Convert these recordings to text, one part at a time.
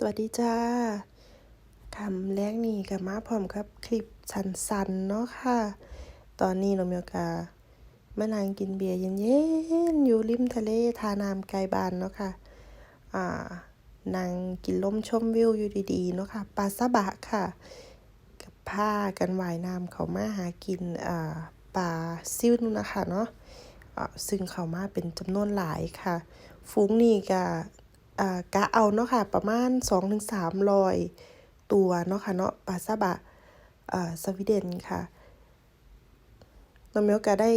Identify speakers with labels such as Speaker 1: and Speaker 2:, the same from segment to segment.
Speaker 1: สวัสดีจ้าคำแรกนี่กับมาพร้อมกับคลิปสั้นๆเนาะค่ะ ตอนนี้น้องเมียวกามานั่งกินเบียร์เย็นๆอยู่ริมทะเลทาน้ำไกลบ้านเนาะค่ะ อ่านั่งกินลมชมวิวอยู่ดีๆเนาะค่ะปลาซาบะค่ะ กับผ้ากันว่ายน้ำเขามาหากินอ่าปลาซิวนะคะเนาะอ่าซึ่งเขามาเป็นจำนวนหลายค่ะ ฝูงนี่ก็ กะเอาเนาะค่ะประมาณ 2-300 ตัวเนาะค่ะเนาะปลาซาบะสวีเดนค่ะน้องเมียวก็ได้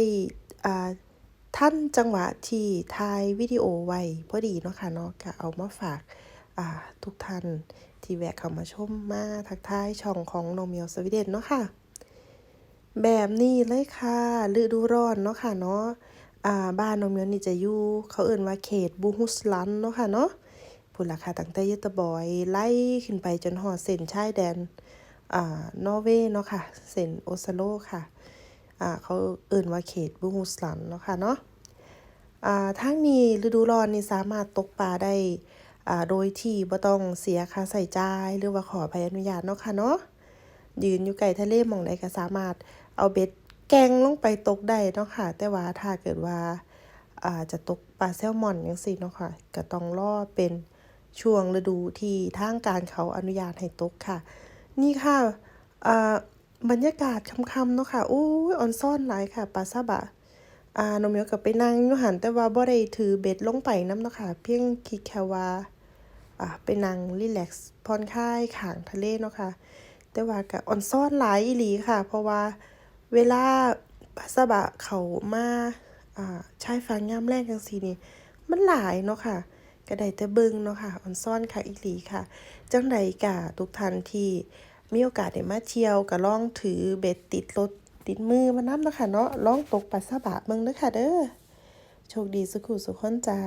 Speaker 1: ท่านจังหวะที่ถ่ายวิดีโอไว้พอดีเนาะค่ะเนาะก็เอามาฝากาทุกท่านที่แวะเข้ามาชมมาทักทายช่องของน้องเมียวสวีเดนเนาะค่ะ แบบนี้เลยค่ะฤดูร้อนเนาะค่ะเนาะอ่าบ้านน้องเมียวนี่จะอยู่เขาเอิ้นว่าเขตบูฮุสลันเนาะค่ะเนาะ พุ่นล่ะค่ะตั้งแต่ยตบอย ไล่ขึ้นไปจนฮอดเส้นชายแดนอ่านอร์เวย์เนาะค่ะเส้นโอสโลค่ะอ่าเขาเอิ้นว่าเขตบูฮุสลันเนาะค่ะเนาะอ่าทางนี้ฤดูร้อนนี่สามารถตกปลาได้อ่าโดยที่บ่ต้องเสียค่าใช้จ่ายหรือว่าขอใบอนุญาตเนาะค่ะเนาะยืนอยู่ใกล้ทะเลหม้องใดก็สามารถเอาเบ็ดแกงลงไปตกได้เนาะค่ะ แต่ว่าถ้าเกิดว่าอ่าจะตกปลาแซลมอนจังซี่เนาะค่ะก็ต้องรอเป็น ช่วงฤดูที่ทางการเขาอนุญาตให้ตกค่ะ นี่ค่ะอ่าบรรยากาศค่ำๆเนาะค่ะโอ้ยออนซ่อนหลายค่ะปลาซาบะอ่าน้องเมียวก็ไปนั่งอยู่หันแต่ว่าบ่ได้ถือเบ็ดลงไปน้ำเนาะค่ะ เพียงคิดแค่ว่าอ่าไปนั่งรีแลกซ์ผ่อนคลายขางทะเลเนาะค่ะ แต่ว่าก็ออนซ่อนหลายอีหลีค่ะ เพราะว่าเวลาปลาซาบะเขามาอ่าชายฝั่งยามแลงจั่งซี้นี่มันหลายเนาะค่ะ ก็ได้แต่เบิ่งเนาะค่ะออนซ่อนค่ะอีหลีค่ะ จังใดกะทุกท่านที่มีโอกาสได้มาเที่ยวก็ลองถือเบ็ดติดรถติดมือมานำเนาะค่ะเนาะลองตกปลาซาบะเบิ่งเด้อค่ะเด้อโชคดีสุขุสุขคนจ้า